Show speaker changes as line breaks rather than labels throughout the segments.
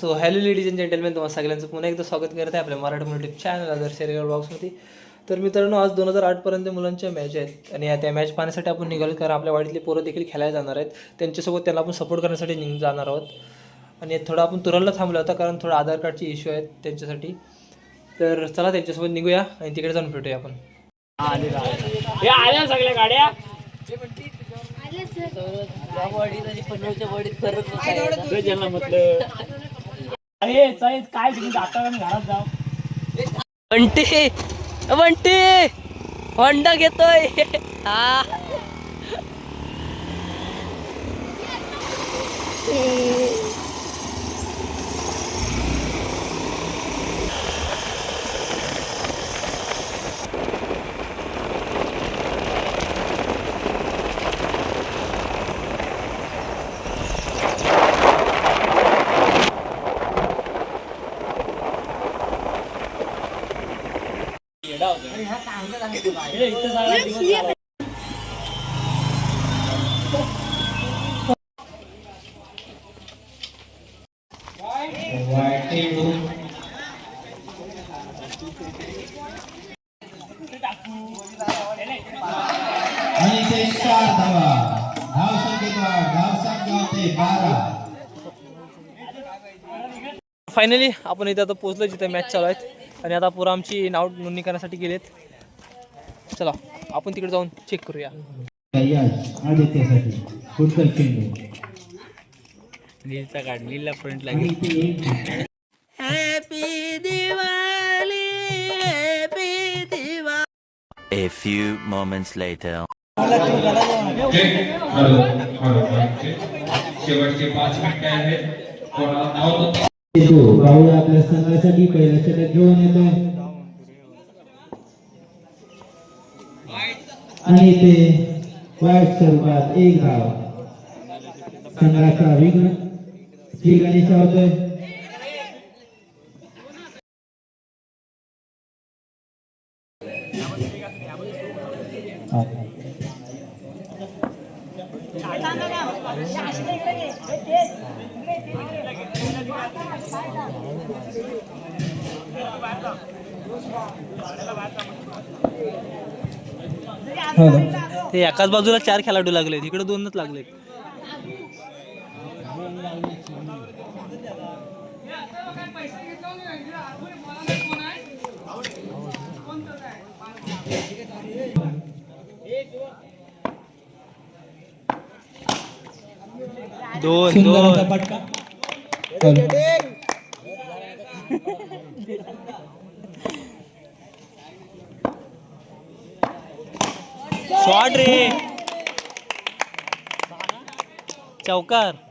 So hello ladies and gentleman तुम्हाला सगळ्यांचं पुन्हा एकदा स्वागत करत आहे आपल्या मराठी युट्यूब चॅनल आदर्श शरीर ब्लॉग्समध्ये तर मित्रांनो आज दोन हजार आठपर्यंत मुलांच्या मॅच आहेत आणि या त्या मॅच पाहण्यासाठी आपण निघालो कारण आपल्या वाडीतले पोरं देखील खेळायला जाणार आहेत. त्यांच्यासोबत त्यांना आपण सपोर्ट करण्यासाठी निघ जाणार आहोत. आणि थोडं आपण तुरलला थांबलो होता कारण थोडं आधार कार्डचे इश्यू आहेत त्यांच्यासाठी. तर चला त्यांच्यासोबत निघूया आणि तिकडे जाऊन भेटूया आपण.
हे आल्या सगळ्या गाड्या. म्हटलं. अरे चालेल काय तुम्ही जाता घरात जाऊ
बंटी बंटी होंडा घेतोय. हा.
आणि ते चार धावा धाव संख्येत धाव संख्या ते बारा
फायनली आपण इथे आता पोहोचलो जिथे मॅच चालू आहेत. आणि आता पुरा आमची नाव नोंदणी करण्यासाठी गेलेत. चला आपण तिकडे जाऊन चेक करूया.
नीलचा काढ नीलला फ्रंट
एक
happy Diwali happy Diwali
A few moments later.
शेवटचे पाच मिनिटं आहेत कोणाला नाव नोंदणी
येतो. राहुल आपल्या संघासाठी पहिला षटक घेऊन येतोय. आणि ते वाईट एक धाव संघाचा विघ्न श्री गणेश होतोय
ते एकाच बाजूला चार खेळाडू लागलेत. इकडे दोनच लागलेत. दोन दोन. शॉट रे. चौकार.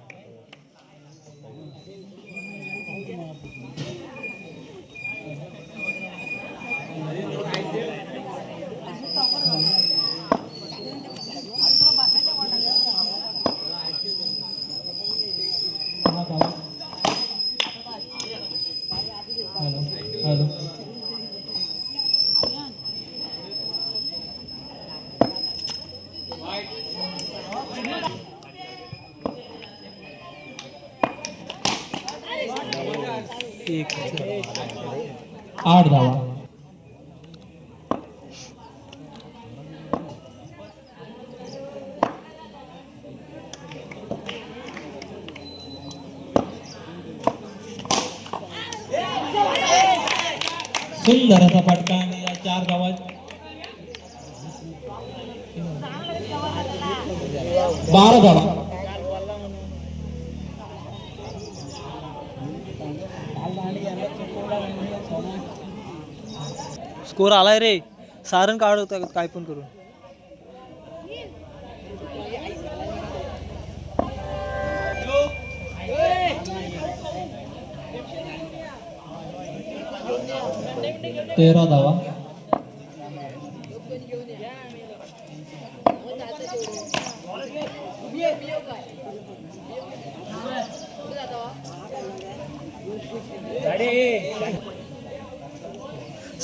आठ धावा. सुंदर असा फटका आणि या चार धावा. बारा धावा.
स्कोर आलाय रे. सारण काढ होता काय पण करून.
तेरा धावा.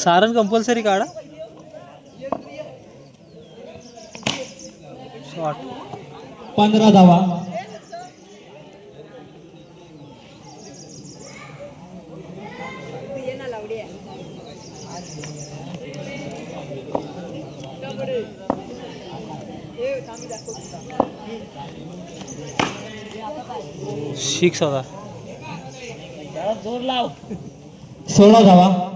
सारण कंपल्सरी काढा शॉर्ट
पंधरा धावा
सिक्स होता
जोर लाव
सोळा धावा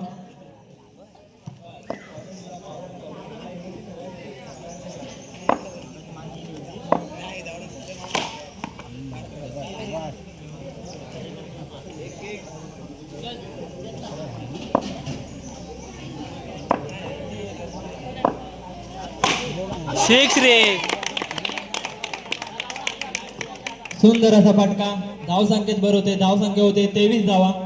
सिक्स रे.
सुंदर असा फटका. धाव संख्येत बरं होते. धाव संख्या होते. तेवीस धावा.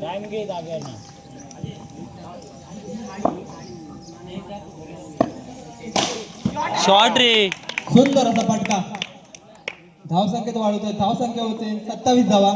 टाइम घे जाग्याना
शॉर्ट रे.
सुंदर असा फटका. धाव संख्येत वाढवतोय. धाव संख्या होते सत्तावीस धावा.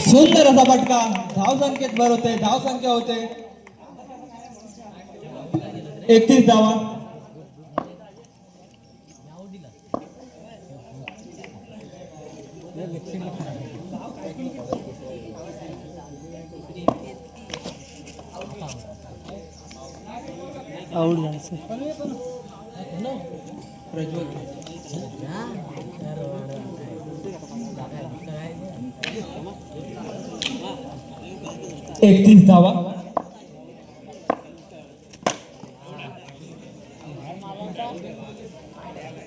सुंदर असा फटका. धाव संख्येत भर होते धाव संख्या होते. एकतीस धावा.
आऊट जायचं.
एकतीस धावा.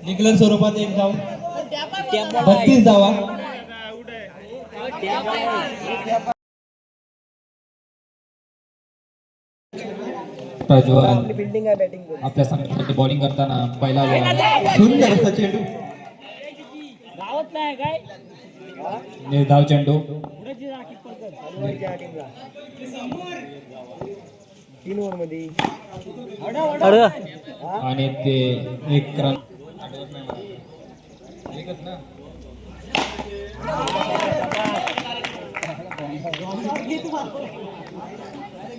निकलर स्वरूपात एक धाव. बत्तीस धावा.
आपल्या संघासाठी बॉलिंग करताना पहिला
सुंदर असा चेंडू.
गावात नाही काय?
निर्धाव चेंडू.
पडकर
अडग
आणि ते एक रन.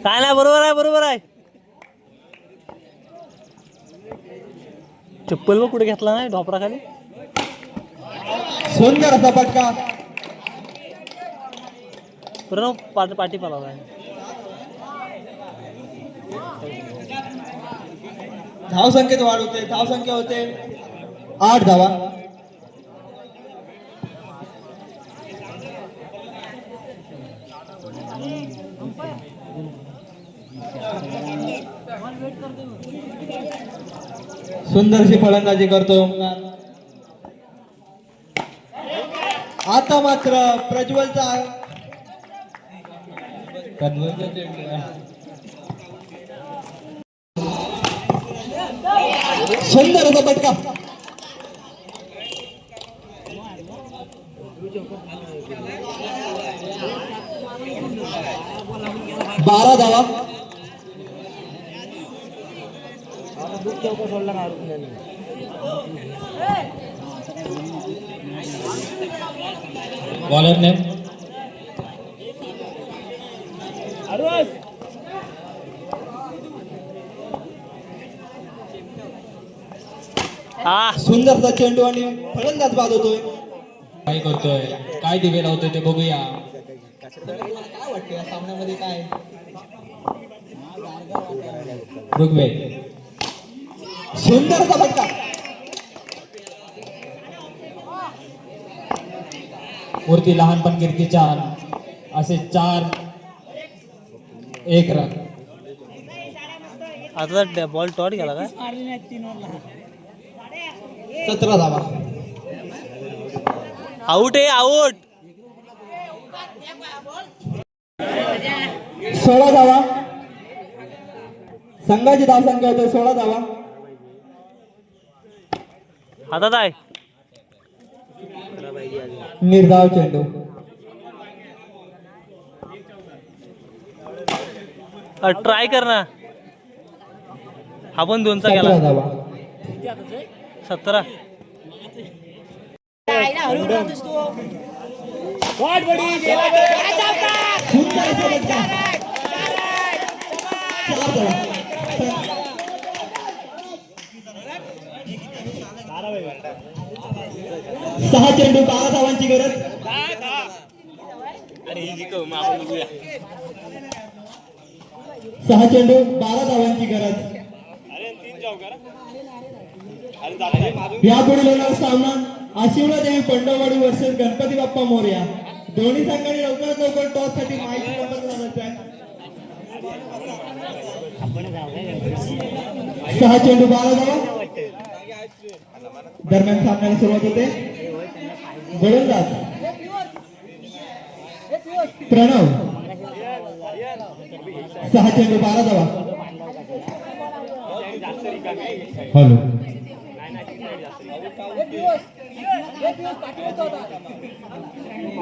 काय नाही बरोबर आहे बरोबर आहे. चप्पल बघ कुठे घेतला नाही ढोपरा खाली
सुंदर असा फटका.
प्रणव पाट पाठी पलावा
धाव संख्येत वाढ होते धाव संख्या होते. आठ धावा. सुंदरशी फलंदाजी करतो. आता मात्र प्रज्वलचा
आहे.
सुंदर होता बटका बारा धावा
बॉलर ने
हा.
सुंदरचा चेंडू आणि फलंदाज बाद होतोय.
काय करतोय? काय दिवे लावतोय ते बघूया.
काय वाटतं या सामन्यामध्ये काय
ऋग्वेद.
सुंदरचा फटका.
मूर्ती लहानपण कीर्ती चार। असे चार। एक रन।
आता बॉल टॉट गेला का
सतरा धावा।
आउट आहे आउट।
सोळा धावा। संघाची धावसंख्या होते सोळा धावा।
हातात आहे
निर्धाव चेंडू.
ट्राय कर ना. हा पण दोनचा गेला. सतरा.
गेला बे.
सुंदर फलंदाज. चार धावा सहा चेंडू बारा धावांची गरज सहा चेंडू बारा धावांची गरज यापुढील होणार सामना आशिवला देवी पंडववाडी वर्सेस गणपती बाप्पा मोर्या. दोन्ही संघांनी लवकरात लवकर टॉससाठी माहिती. सहा चेंडू बारा धावा दरम्यान सामन्याला सुरुवात होते. गोलंदाज प्रणव. सहा चेंडू बारा धावा. हॅलो.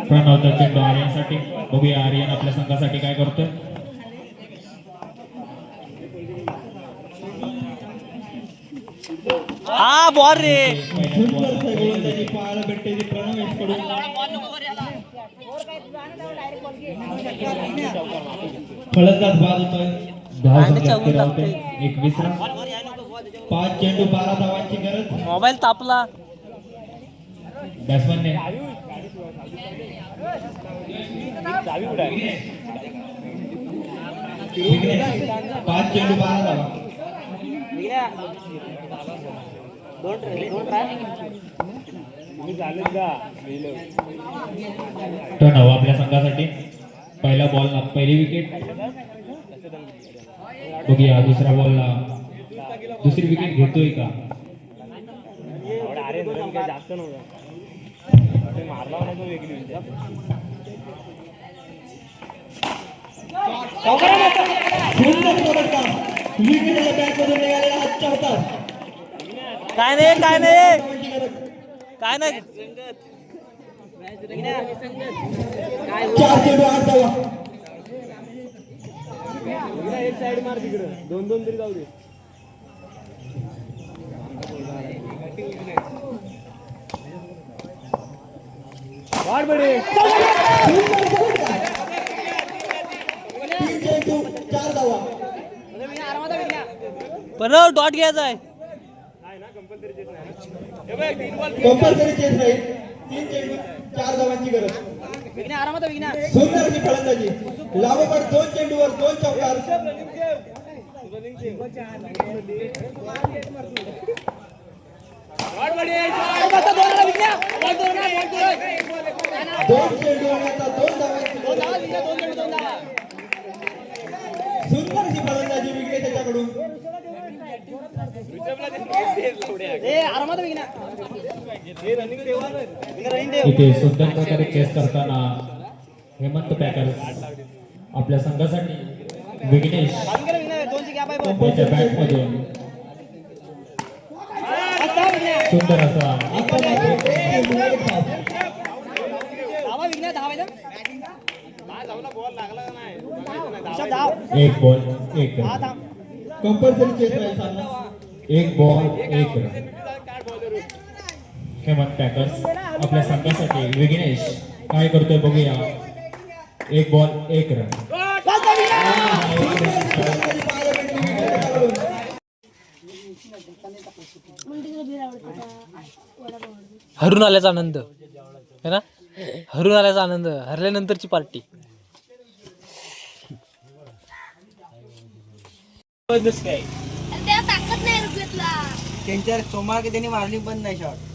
प्रणवचा चेंडू आर्यनसाठी बघूया आर्यन आपल्या संघासाठी काय करतोय.
हा बॉल रे.
पाहायला भेटते ती प्रणव यांच्याकडून फलंदाज बाद होतोय.
एक विश्राम
पाच चेंडू बारा धावांची गरज.
मोबाईल तापला.
बॅट्समनने.
पाच चेंडू बारा धावा.
टर्न आपल्या संघासाठी. पहिला बॉल पहिली विकेट बघूया दुसऱ्या बॉलला दुसरी विकेट घेतोय का?
सुंदर
काय नाही काय नाही. काय नाही.
चार चेंडू आठ धावा
वाट बडी
तीन चेंडू चार धावा
पण डॉट घ्यायचा आहे
कंपल्सरी चेस राहील तीन चेंडू चार धावांची गरज. सुंदर अशी फलंदाजी. लागोपाठ दोन चेंडूवर दोन चौकार. दोन चेंडू आणि आता दोन गरज. सुंदर अशी फलंदाजी विकले त्याच्याकडून.
इथे सुंदर प्रकारे चेस करताना हेमंत पॅकर्स आपल्या संघासाठी विघ्नेश याच्या बॅट मधून. सुंदर असा.
एक
बॉल एक
कंपल्सरी चेस सामना
एक बॉल एक रन हेमंत पॅकर्स आपल्या संघासाठी विघ्नेश काय करतोय बघूया. एक बॉल एक रन
हरून आल्याचा आनंद. है ना? हरून आल्याचा आनंद. हरल्यानंतरची पार्टी.
काय
त्यांच्यावर
सोमार की त्यांनी मारली पण नाही शॉट